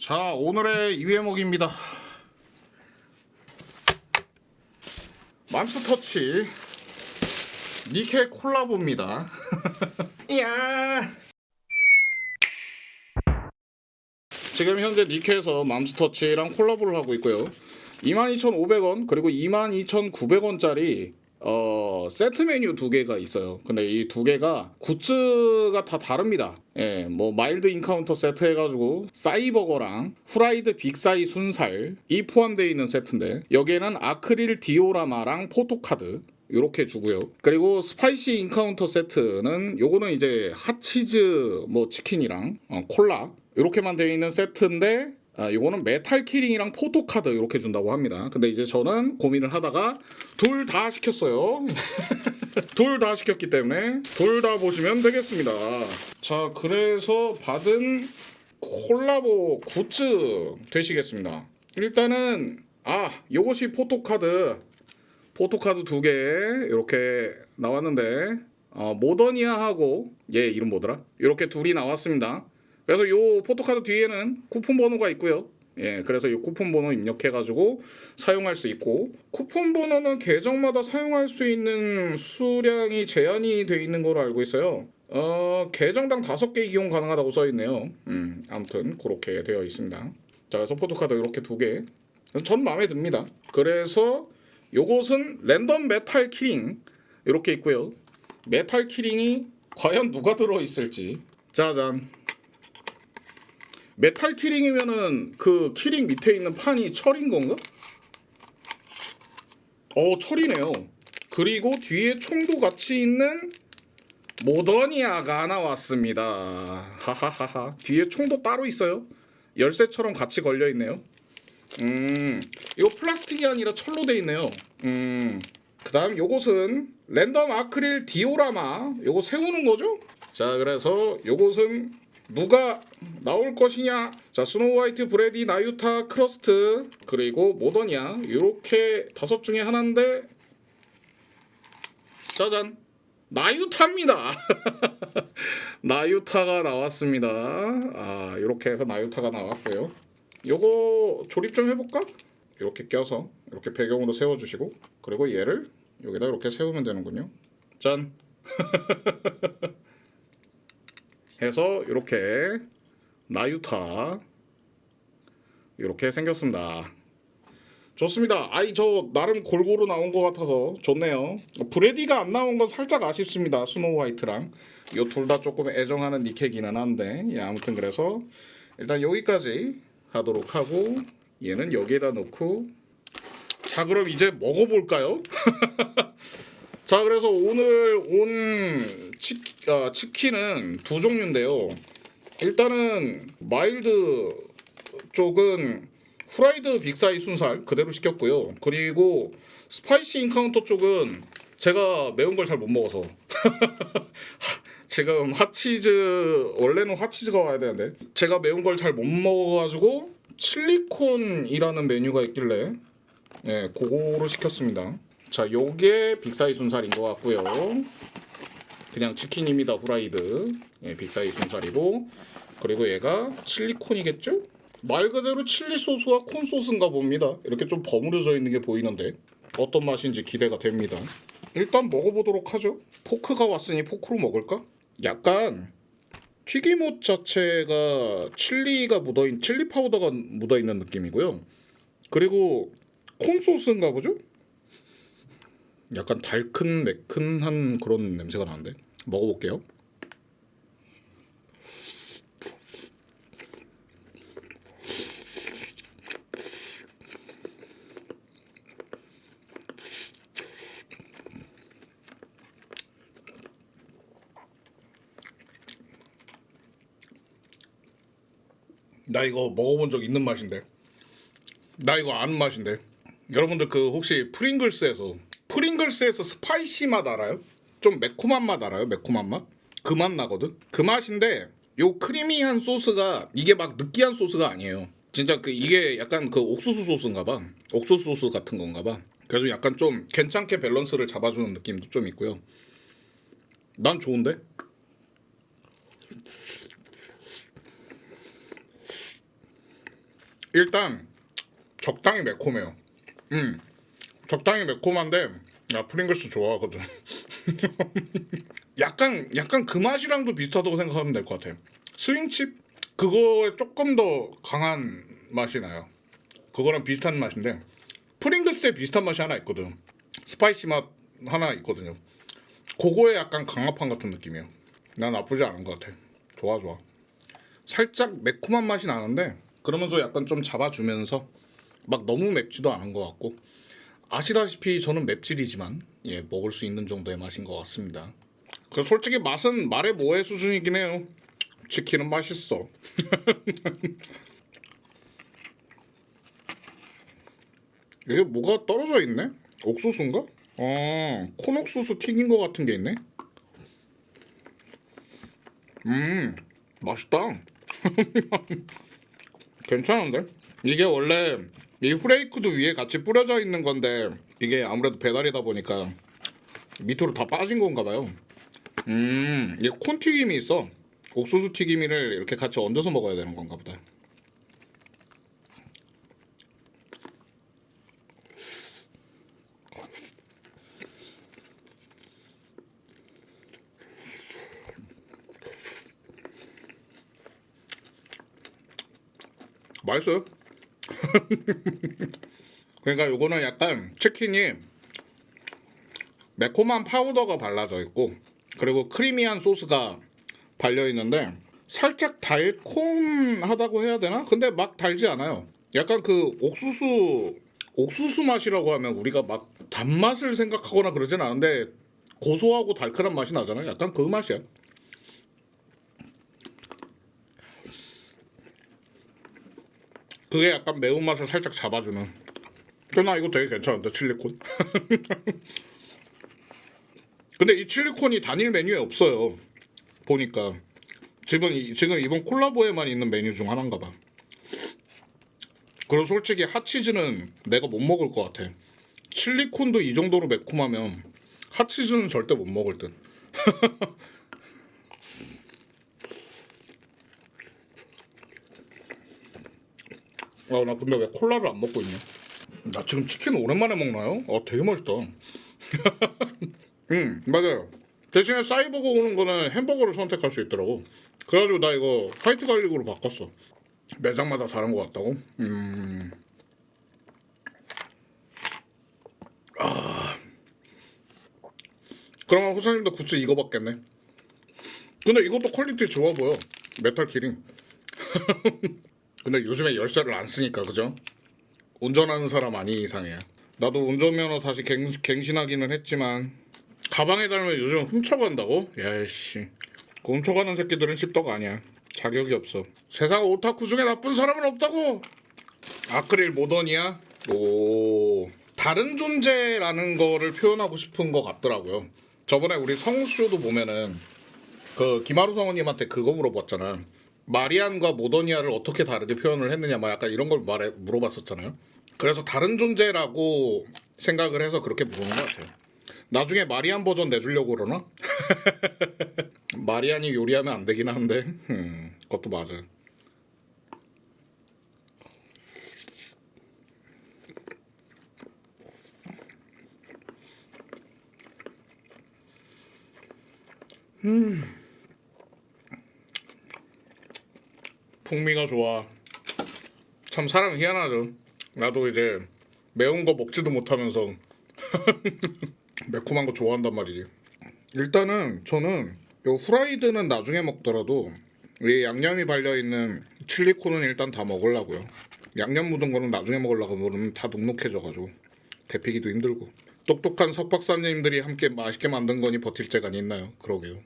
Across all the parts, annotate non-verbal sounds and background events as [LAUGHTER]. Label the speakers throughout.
Speaker 1: 자 오늘의 2회목입니다. 맘스터치. 니케 콜라보입니다. [LAUGHS] 이야! 지금 현재 니케에서 맘스터치랑 콜라보를 하고 있고요. 22,500원 그리고 22,900원짜리 어 세트 메뉴 두 개가 있어요. 근데 이 두 개가 굿즈가 다 다릅니다. 예, 뭐 마일드 인카운터 세트 해가지고 싸이버거랑 후라이드 빅사이 순살 이 포함되어 있는 세트인데 여기에는 아크릴 디오라마랑 포토카드 요렇게 주고요. 그리고 스파이시 인카운터 세트는 요거는 이제 핫치즈 뭐 치킨이랑 어, 콜라 이렇게만 되어 있는 세트인데 아, 요거는 메탈 키링이랑 포토 카드 이렇게 준다고 합니다. 근데 이제 저는 고민을 하다가 둘 다 시켰어요. [LAUGHS] 둘 다 시켰기 때문에 둘 다 보시면 되겠습니다. 자, 그래서 받은 콜라보 굿즈 되시겠습니다. 일단은 아, 요것이 포토 카드 포토 카드 두 개 이렇게 나왔는데 어, 모더니아하고 얘 이름 뭐더라? 이렇게 둘이 나왔습니다. 그래서 요 포토카드 뒤에는 쿠폰 번호가 있고요. 예, 그래서 이 쿠폰 번호 입력해가지고 사용할 수 있고 쿠폰 번호는 계정마다 사용할 수 있는 수량이 제한이 돼 있는 걸로 알고 있어요. 어, 계정당 다섯 개 이용 가능하다고 써 있네요. 음, 아무튼 그렇게 되어 있습니다. 자, 그래서 포토카드 이렇게 두 개. 전 마음에 듭니다. 그래서 요것은 랜덤 메탈 키링 이렇게 있고요. 메탈 키링이 과연 누가 들어 있을지. 짜잔. 메탈 키링이면은 그 키링 밑에 있는 판이 철인 건가? 어 철이네요. 그리고 뒤에 총도 같이 있는 모더니아가 나왔습니다. 하하하하. 뒤에 총도 따로 있어요. 열쇠처럼 같이 걸려 있네요. 음, 이거 플라스틱이 아니라 철로 돼 있네요. 음, 그다음 요것은 랜덤 아크릴 디오라마. 요거 세우는 거죠? 자, 그래서 요것은 누가 나올 것이냐? 자, 스노우 화이트, 브레디, 나유타, 크러스트 그리고 모더니아 이렇게 다섯 중에 하나인데 짜잔 나유타입니다. [LAUGHS] 나유타가 나왔습니다. 아, 이렇게 해서 나유타가 나왔고요. 요거 조립 좀 해볼까? 이렇게 껴서 이렇게 배경으로 세워주시고 그리고 얘를 여기다 이렇게 세우면 되는군요. 짠. [LAUGHS] 해서 이렇게 나유타 이렇게 생겼습니다. 좋습니다. 아이 저 나름 골고루 나온 것 같아서 좋네요. 브레디가 안 나온 건 살짝 아쉽습니다. 스노우 화이트랑 요둘다 조금 애정하는 니케기는 한데 예, 아무튼 그래서 일단 여기까지 하도록 하고 얘는 여기에다 놓고 자 그럼 이제 먹어볼까요? [LAUGHS] 자 그래서 오늘 온 치킨, 아, 치킨은 두 종류인데요. 일단은 마일드 쪽은 후라이드 빅사이 순살 그대로 시켰고요. 그리고 스파이시 인카운터 쪽은 제가 매운 걸 잘 못 먹어서 [LAUGHS] 지금 핫치즈 원래는 핫치즈가 와야 되는데 제가 매운 걸 잘 못 먹어가지고 칠리콘이라는 메뉴가 있길래 예 그거로 시켰습니다. 자 요게 빅사이 순살인 것 같고요. 그냥 치킨입니다 후라이드 예, 빅사이 순살이고 그리고 얘가 칠리콘이겠죠? 말 그대로 칠리 소스와 콘 소스인가 봅니다. 이렇게 좀 버무려져 있는 게 보이는데 어떤 맛인지 기대가 됩니다. 일단 먹어보도록 하죠. 포크가 왔으니 포크로 먹을까? 약간 튀김옷 자체가 칠리가 묻어있는 칠리 파우더가 묻어있는 느낌이고요. 그리고 콘 소스인가 보죠? 약간 달큰 매큰한 그런 냄새가 나는데? 먹어볼게요. 나 이거 먹어본 적 있는 맛인데. 나 이거 아는 맛인데. 여러분들 그 혹시 프링글스에서 프링글스에서 스파이시 맛 알아요? 좀 매콤한 맛 알아요? 매콤한 맛? 그 맛 나거든? 그 맛인데 요 크리미한 소스가 이게 막 느끼한 소스가 아니에요 진짜 그 이게 약간 그 옥수수 소스인가 봐 옥수수 소스 같은 건가 봐 그래서 약간 좀 괜찮게 밸런스를 잡아주는 느낌도 좀 있고요 난 좋은데? 일단 적당히 매콤해요. 음, 적당히 매콤한데 나 프링글스 좋아하거든. [LAUGHS] 약간 약간 그 맛이랑도 비슷하다고 생각하면 될 것 같아. 스윙칩 그거에 조금 더 강한 맛이 나요. 그거랑 비슷한 맛인데 프링글스에 비슷한 맛이 하나 있거든. 스파이시 맛 하나 있거든요. 그거에 약간 강화판 같은 느낌이에요. 난 나쁘지 않은 것 같아. 좋아 좋아. 살짝 매콤한 맛이 나는데 그러면서 약간 좀 잡아주면서 막 너무 맵지도 않은 것 같고 아시다시피 저는 맵찔이지만 예 먹을 수 있는 정도의 맛인 것 같습니다. 그 솔직히 맛은 말해 뭐해 수준이긴 해요. 치킨은 맛있어. [LAUGHS] 이게 뭐가 떨어져 있네? 옥수수인가? 어, 콘옥수수 튀긴 거 같은 게 있네. 음, 맛있다. [LAUGHS] 괜찮은데? 이게 원래 이 후레이크도 위에 같이 뿌려져 있는 건데 이게 아무래도 배달이다 보니까 밑으로 다 빠진 건가 봐요. 음, 이게 콘튀김이 있어. 옥수수 튀김이를 이렇게 같이 얹어서 먹어야 되는 건가 보다. 맛있어요. [LAUGHS] 그러니까 요거는 약간 치킨이 매콤한 파우더가 발라져 있고 그리고 크리미한 소스가 발려 있는데 살짝 달콤하다고 해야 되나? 근데 막 달지 않아요. 약간 그 옥수수 옥수수 맛이라고 하면 우리가 막 단맛을 생각하거나 그러진 않은데 고소하고 달큰한 맛이 나잖아요. 약간 그 맛이야. 그게 약간 매운맛을 살짝 잡아주는. 근데 나 이거 되게 괜찮은데 칠리콘. [LAUGHS] 근데 이 칠리콘이 단일 메뉴에 없어요. 보니까 지금 이- 지금 이번 콜라보에만 있는 메뉴 중 하나인가 봐. 그리고 솔직히 핫치즈는 내가 못 먹을 것 같아. 칠리콘도 이 정도로 매콤하면 핫치즈는 절대 못 먹을 듯. [LAUGHS] 아, 나 근데 왜 콜라를 안 먹고 있냐? 나 지금 치킨 오랜만에 먹나요? 아, 되게 맛있다. [LAUGHS] 음, 맞아요. 대신에 사이버거 오는 거는 햄버거를 선택할 수 있더라고. 그래가지고 나 이거 화이트 갈릭으로 바꿨어. 매장마다 다른 것 같다고? 음. 아. 그러면 후사님도 굿즈 이거 받겠네. 근데 이것도 퀄리티 좋아 보여. 메탈 키링. [LAUGHS] 근데 요즘에 열쇠를 안 쓰니까 그죠? 운전하는 사람 아니 이상해. 나도 운전면허 다시 갱, 갱신하기는 했지만 가방에 달면 요즘 훔쳐간다고? 야이씨. 그 훔쳐가는 새끼들은 씹덕 아니야. 자격이 없어. 세상 오타쿠 중에 나쁜 사람은 없다고. 아크릴 모던이야. 오. 다른 존재라는 거를 표현하고 싶은 것 같더라고요. 저번에 우리 성수도 보면은 그 김하루 성우님한테 그거 물어봤잖아. 마리안과 모더니아를 어떻게 다르게 표현을 했느냐, 막 약간 이런 걸 말해 물어봤었잖아요. 그래서 다른 존재라고 생각을 해서 그렇게 물어보는 것 같아요. 나중에 마리안 버전 내주려고 그러나? [LAUGHS] 마리안이 요리하면 안 되긴 한데, 음, 그것도 맞아. 풍미가 좋아. 참 사람 희한하죠. 나도 이제 매운 거 먹지도 못하면서 [LAUGHS] 매콤한 거 좋아한단 말이지. 일단은 저는 요 후라이드는 나중에 먹더라도 이 양념이 발려 있는 칠리콘은 일단 다 먹으려고요. 양념 묻은 거는 나중에 먹으려고 그러면 다 눅눅해져가지고 데피기도 힘들고. 똑똑한 석 박사님들이 함께 맛있게 만든 거니 버틸 재간이 있나요? 그러게요.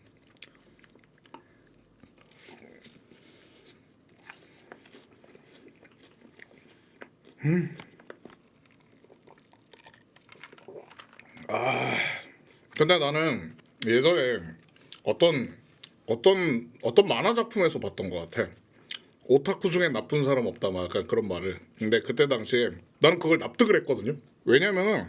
Speaker 1: 근데 나는 예전에 어떤 어떤 어떤 만화 작품에서 봤던 것 같아. 오타쿠 중에 나쁜 사람 없다 막 약간 그런 말을. 근데 그때 당시에 나는 그걸 납득을 했거든요. 왜냐면은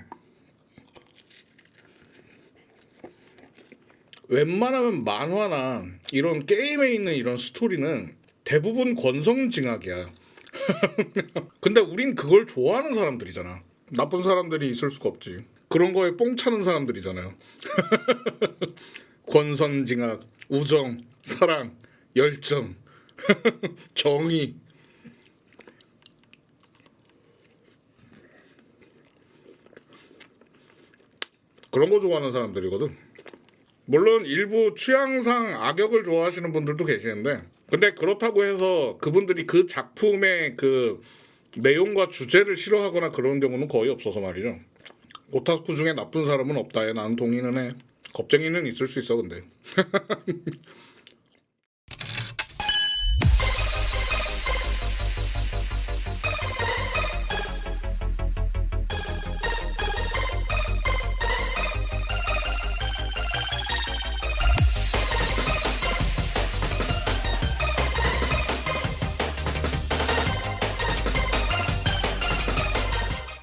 Speaker 1: 웬만하면 만화나 이런 게임에 있는 이런 스토리는 대부분 권성징악이야. [LAUGHS] 근데 우린 그걸 좋아하는 사람들이잖아. 나쁜 사람들이 있을 수가 없지. 그런 거에 뽕 차는 사람들이잖아요. [LAUGHS] 권선징악, 우정, 사랑, 열정, [LAUGHS] 정의. 그런 거 좋아하는 사람들이거든. 물론 일부 취향상 악역을 좋아하시는 분들도 계시는데 근데 그렇다고 해서 그분들이 그 작품의 그 내용과 주제를 싫어하거나 그런 경우는 거의 없어서 말이죠. 오타쿠 중에 나쁜 사람은 없다에 나는 동의는 해. 겁쟁이는 있을 수 있어 근데. [LAUGHS]